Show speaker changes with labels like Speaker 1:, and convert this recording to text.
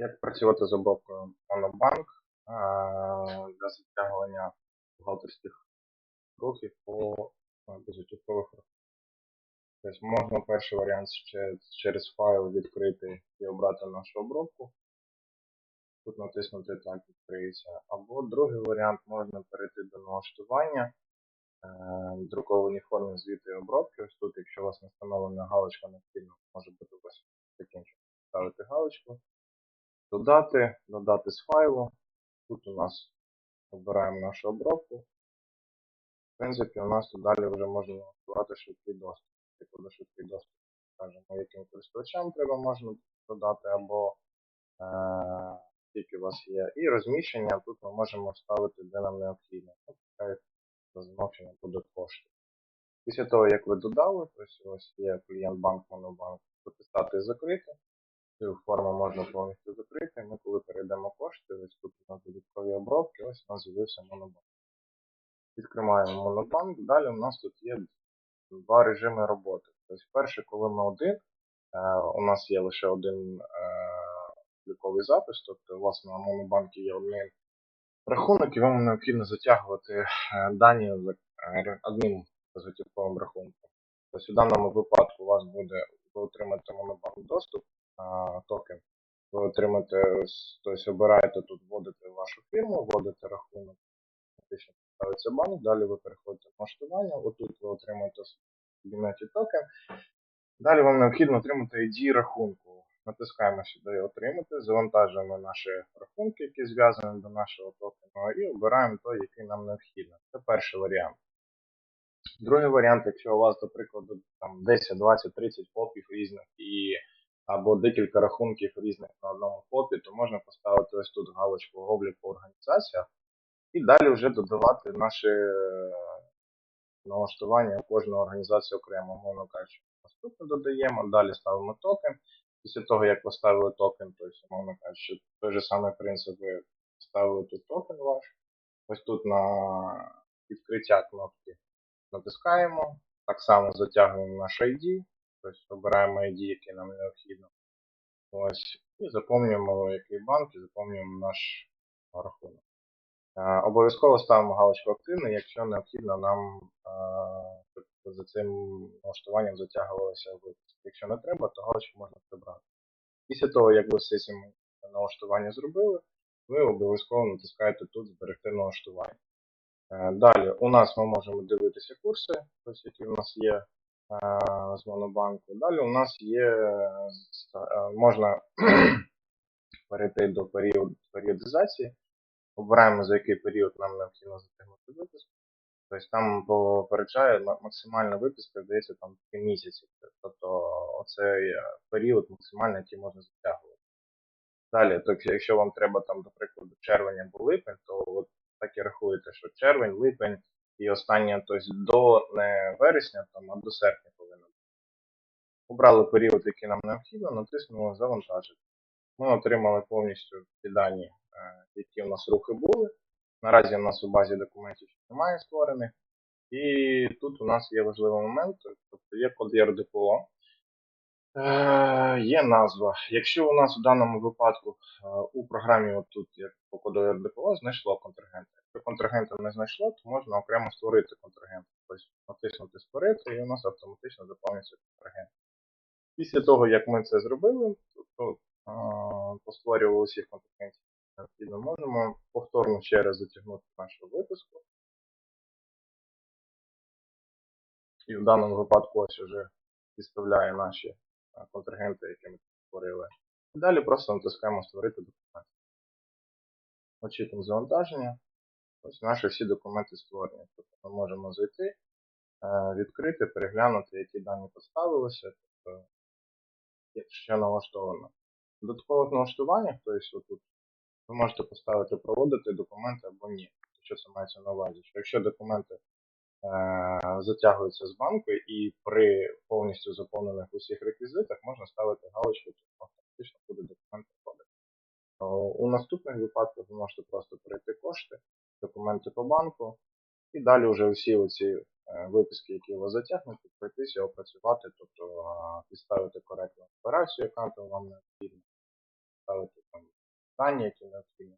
Speaker 1: Як працювати з обробкою е, для затягування бухгалтерських рухів по безготівкових рахунках. Тобто можна перший варіант через файл відкрити і обрати нашу обробку. Тут натиснути так відкриється. Або другий варіант можна перейти до налаштування, е, друковані форми звіти і обробки. Ось тут, якщо у вас не встановлена галочка необхідно, може бути ось таким чином ставити галочку. Додати, додати з файлу. Тут у нас обираємо нашу обробку. В принципі, у нас тут далі вже можна налаштувати швидкий доступ. Типу до швидкий доступ, скажімо, яким користувачам треба можна додати, або е, скільки у вас є. І розміщення тут ми можемо вставити, де нам необхідно. За замовчення буде кошти. Після того, як ви додали, тобто ось є клієнт банк Монобанк, записати закрити. Цю форму можна повністю закрити. Ми коли перейдемо кошти, ось тут у нас додаткові обробки, ось у нас з'явився монобанк. Відкриваємо монобанк, далі у нас тут є два режими роботи. Тобто, перше, коли ми один, е, у нас є лише один е, обліковий запис, тобто у вас на монобанкі є один рахунок, і вам необхідно затягувати е, дані з е, одним безготівковим рахунком. Тобто, у даному випадку у вас буде, ви отримаєте монобанк доступ, токен. Ви отримаєте, тобто обираєте тут, вводите вашу фірму, вводите рахунок, фактично ставиться банк, далі ви переходите в налаштування, отут ви отримуєте в токен. Далі вам необхідно отримати ID рахунку. Натискаємо сюди Отримати, завантажуємо наші рахунки, які зв'язані до нашого токену, і обираємо той, який нам необхідно. Це перший варіант. Другий варіант, якщо у вас, до прикладу, там 10, 20, 30 попів різних і або декілька рахунків різних на одному фопі, то можна поставити ось тут галочку облік по організаціях і далі вже додавати наші е, налаштування кожної організації окремо, мовно кажучи. Наступне додаємо, далі ставимо токен. Після того, як поставили токен, то мовно кажучи, той же самий принцип ви ставили тут токен ваш. Ось тут на відкриття кнопки натискаємо. Так само затягуємо наш ID. Тобто обираємо ID, який нам необхідно. Ось, І заповнюємо який банк і заповнюємо наш рахунок. Обов'язково ставимо галочку активний, якщо необхідно нам е, за цим налаштуванням затягувалося випуск. Якщо не треба, то галочку можна прибрати. Після того, як ви все ці налаштування зробили, ви обов'язково натискаєте тут Зберегти налаштування. Е, далі у нас ми можемо дивитися курси, ось які у нас є з Монобанку. Далі у нас є, можна перейти до період, періодизації. Обираємо, за який період нам необхідно затягнути випуск. Тобто там попереджає максимальна виписка, здається, там 3 місяці. Тобто оцей період максимальний, який можна затягувати. Далі, тобто, якщо вам треба, там, до прикладу, червень або липень, то от так і рахуєте, що червень, липень і останнє тобто, до не вересня, там, а до серпня повинно бути. Обрали період, який нам необхідно, натиснули Завантажити. Ми отримали повністю ті дані, е, які у нас рухи були. Наразі у нас у базі документів немає створених. І тут у нас є важливий момент, тобто є код ЄРДПО. Е, є назва. Якщо у нас у даному випадку е, у програмі отут, як по коду РДПО, знайшло контрагента. Якщо контрагента не знайшло, то можна окремо створити контрагент. Тобто натиснути Створити і у нас автоматично заповнюється контрагент. Після того, як ми це зробили, то постворювали усіх контрагентів, необхідно можемо повторно ще раз затягнути нашу виписку. І в даному випадку ось вже підставляє наші контрагенти, які ми створили. Далі просто натискаємо Створити документ. Очікуємо завантаження. Ось наші всі документи створені. Тобто ми можемо зайти, е, відкрити, переглянути, які дані поставилися, тобто що налаштовано. В додаткових налаштуваннях, тобто отут, ви можете поставити проводити документи або ні. Що це мається на увазі? Що Якщо документи затягуються з банку і при повністю заповнених усіх реквізитах можна ставити галочку, що автоматично буде документ проходити. У наступних випадках ви можете просто перейти кошти, документи по банку, і далі вже усі оці е, виписки, які у вас затягнуті, пройтися, опрацювати, тобто підставити коректну операцію, яка вам необхідна, ставити там дані, які необхідні.